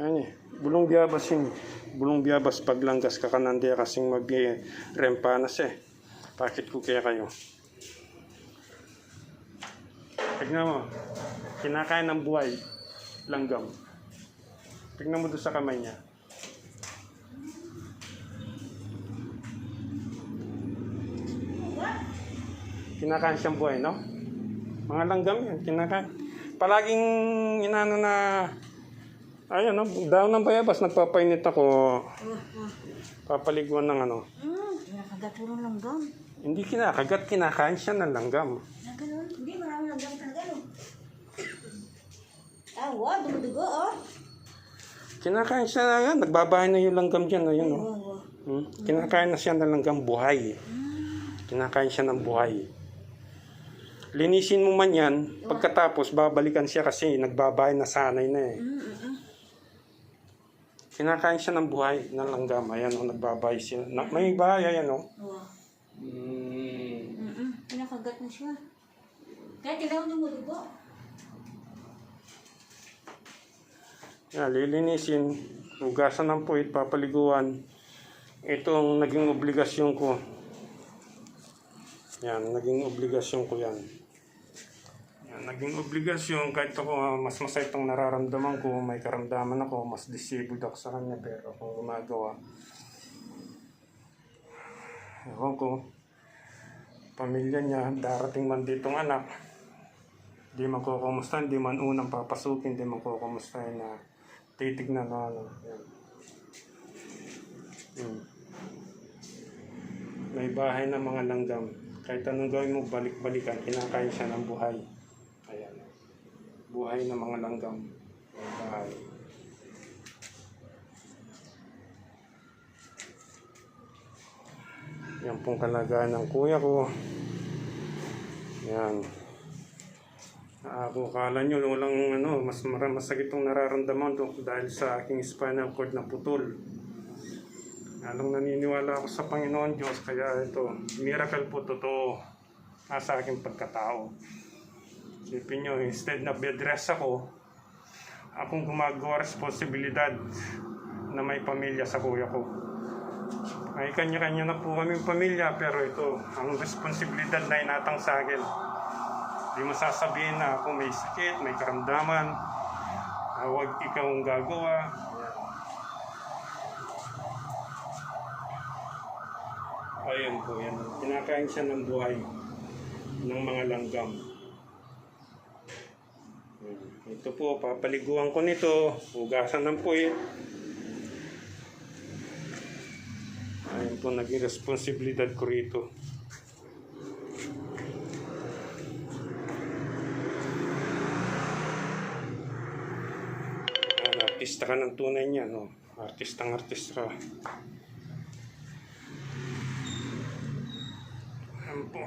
Eh, bulong biyabas yun. Bulong biyabas paglanggas ka kanandi kasing mag-rempanas eh. Bakit ko kaya kayo? Tignan mo. Kinakain ng buhay. Langgam. Tignan mo doon sa kamay niya. Kinakain siyang buhay, no? Mga langgam yan, kinakain. Palaging inano na Ayun, no? daon ng bayabas, nagpapainit ako. Papaliguan ng ano. Hmm, nakagat mo ng langgam. Hindi kinakagat, kinakain siya ng langgam. Na ganun. Hindi, marami langgam talaga, no? Awa, dumudugo, oh. Kinakain siya na yan, nagbabahay na yung langgam dyan. No? Awa. Hmm? Kinakain na siya ng langgam buhay. Kinakain siya ng buhay. Linisin mo man yan, pagkatapos babalikan siya kasi nagbabahay na sanay na eh. Mm, mm, mm. Kinakain siya ng buhay ng langgam. Ayan, oh, nagbabahay siya. Na, may bahay, ayan, oh. Awa. Mm. Mm, mm. Pinakagat na siya. Kaya kailangan dumudugo. Yan, lilinisin, hugasan ng puwit, papaliguan. Ito ang naging obligasyon ko. Yan, naging obligasyon ko yan. Naging obligasyon, kahit ako ah, mas masakit ang nararamdaman ko, may karamdaman ako, mas disabled ako sa kanya, pero kung gumagawa. Ewan ko, pamilya niya, darating man ditong anak, di man ko kumusta, di man unang papasukin, di man ko kumusta na titignan na ano. Yan. Hmm. May bahay ng mga langgam. Kahit anong gawin mo, balik-balikan, kinakain siya ng buhay. Buhay ng mga langgam. May bahay. Yan pong kalagayan ng kuya ko. Yan. Ako, kala nyo, walang ano, mas masakit ang nararamdaman ko dahil sa aking spinal cord na putol. Anong naniniwala ako sa Panginoon Diyos, kaya ito, miracle po totoo nasa aking pagkatao. Isipin nyo, instead na bed rest ako, akong gumagawa responsibilidad na may pamilya sa kuya ko. May kanya-kanya na po kaming pamilya, pero ito, ang responsibilidad na inatang sa akin. Di mo sasabihin na ako may sakit, may karamdaman, na huwag ikaw ang gagawa. Ayun po, yan. Kinakain siya ng buhay ng mga langgam. Ito po, papaliguan ko nito. Hugasan ng puwit. Ayun po, naging responsibilidad ko rito. Yan, artista ka ng tunay niya, no? Artistang artista ka. Ayan po.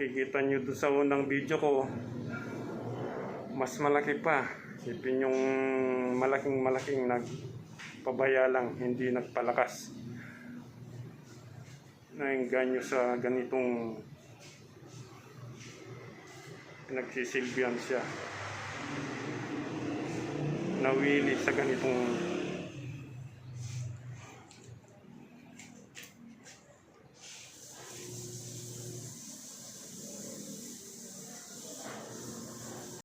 Makikita nyo doon sa unang video ko, mas malaki pa. Sipin yung malaking malaking nagpabaya lang, hindi nagpalakas. Nainganyo sa ganitong pinagsisilbihan siya. Nawili sa ganitong